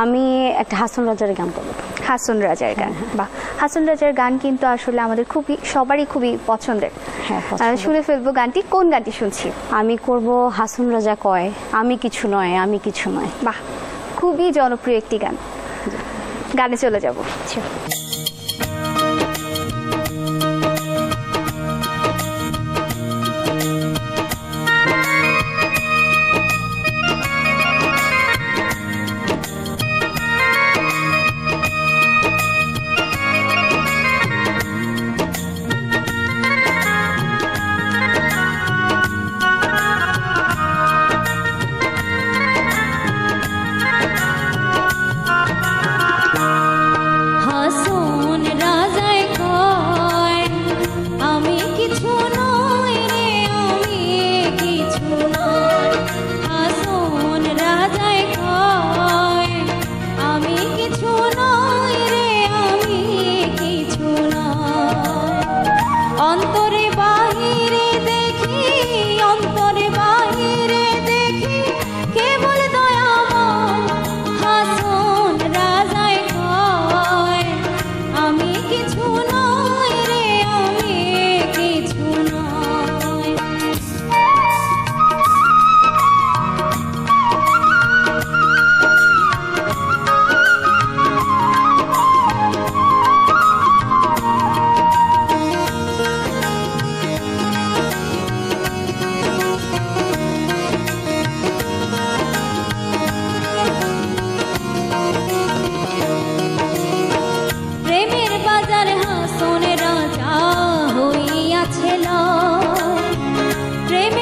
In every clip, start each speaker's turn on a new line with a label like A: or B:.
A: আমি একটা হাসন রাজার গান করব
B: হাসন রাজার গান। বা হাসন রাজার গান কিন্তু আসলে আমাদের খুবই সবারই খুবই পছন্দের।
A: হ্যাঁ,
B: শুনে ফেলব গানটি। কোন গানটি শুনছি?
A: আমি করব হাসন রাজা কয় আমি কিছু নয় আমি কিছু নয়।
B: বাহ খুবই জনপ্রিয় একটি গান। গানে চলে যাব।
C: entre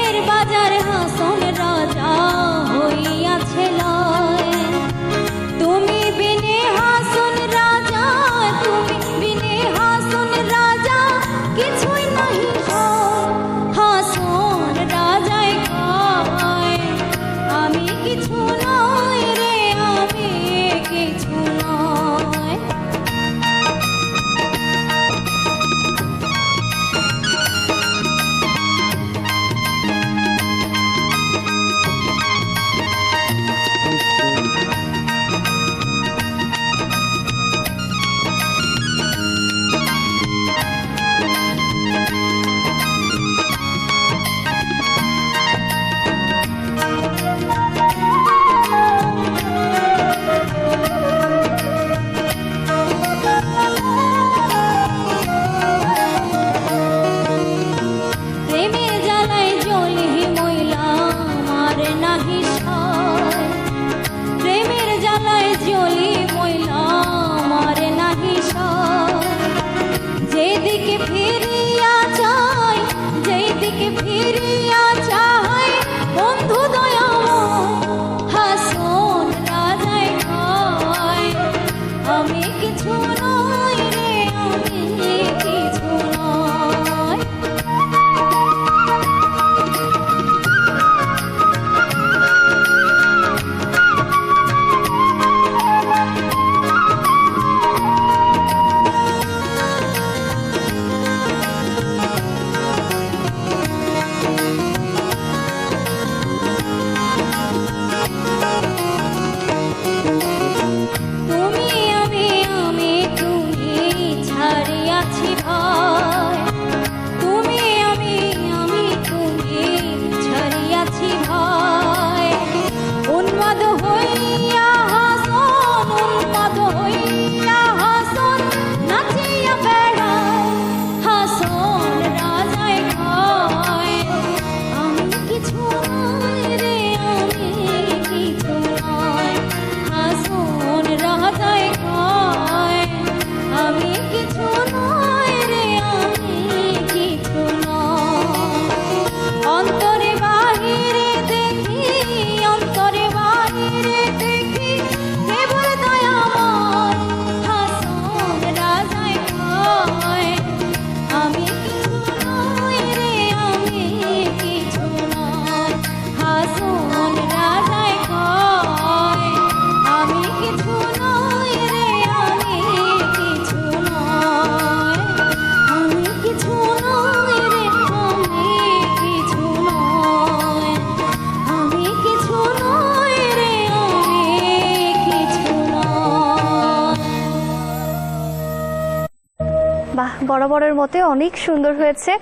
B: বরাবরের মতে অনেক সুন্দর হয়েছে।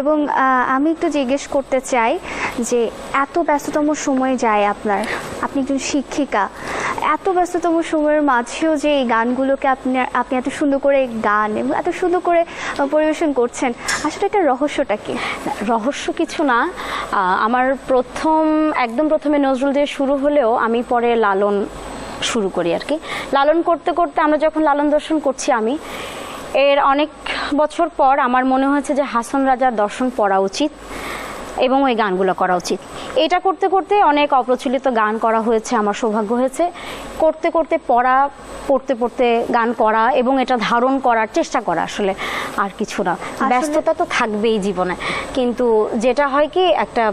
B: এবং আমি একটু জিজ্ঞেস করতে চাই যে, এত ব্যস্ততম সময় যায় আপনার? আপনি একজন শিক্ষিকা। এত ব্যস্ততম সময়ের মাঝেও যে এই গানগুলোকে আপনি আপনি এত সুন্দর করে গান এবং এত সুন্দর করে পরিবেশন করছেন, আসলে এটা রহস্যটা কি?
A: রহস্য কিছু না। আমার প্রথম, একদম প্রথমে নজরুল দিয়ে শুরু হলেও আমি পরে লালন শুরু করি আর কি। লালন করতে করতে আমরা যখন লালন দর্শন করছি আমি, এর অনেক বছর পর আমার মনে হয়েছে যে হাসন রাজার দর্শন পড়া উচিত এবং ওই গানগুলো করা উচিত। এটা করতে করতে অনেক অপ্রচলিত গান করা হয়েছে আমার সৌভাগ্য হয়েছে। করতে করতে পড়া পড়তে পড়তে গান করা এবং এটা ধারণ করার চেষ্টা করা আসলে আর কিছু না। ব্যস্ততা তো থাকবেই জীবনে। কিন্তু যেটা হয় কি একটা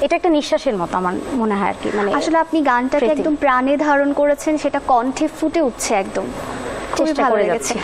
A: এটা একটা নিঃশ্বাসের মতো আমার মনে হয় আর কি মানে
B: আসলে আপনি গানটাকে একদম প্রাণে ধারণ করেছেন সেটা কণ্ঠে ফুটে উঠছে একদম। খুবই
A: চেষ্টা
B: ভালো
A: করে
B: লেগেছে।